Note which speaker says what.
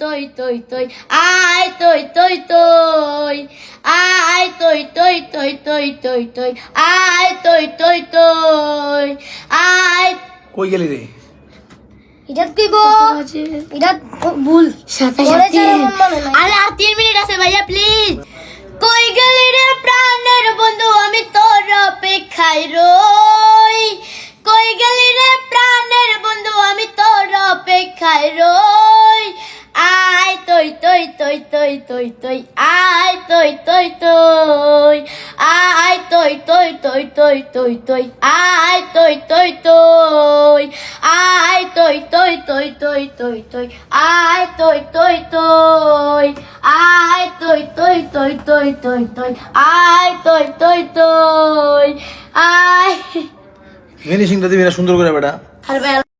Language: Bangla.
Speaker 1: তৈ তৈ তৈ আয় তৈ তৈ তৈ আয় তৈ তৈ তৈ তৈ তৈ তৈ আয় তৈ তৈ তৈ আয়
Speaker 2: কই গেলি
Speaker 3: এটা তুই গো এটা ভুল
Speaker 1: তিন মিনিট আছে ভাইয়া প্লিজ কই গেলি রে প্রাণের বন্ধু আমি তোর অপেক্ষায় রো অপেক্ষায় রই আয় তৈ তৈ তৈ তৈ তৈ তৈ আয় তৈ তৈ তৈ আয় তৈ তৈ তৈ তৈ তৈ তৈ আয় তৈ তৈ তৈ আয় তৈ তৈ তৈ তৈ তৈ তৈ আয় তৈ তৈ তৈ আয় তৈ তৈ তৈ তৈ তৈ তৈ আয় তৈ তৈ তৈ আয়
Speaker 2: ফিনিশিংটা দিবি না সুন্দর করে বেটা
Speaker 1: আর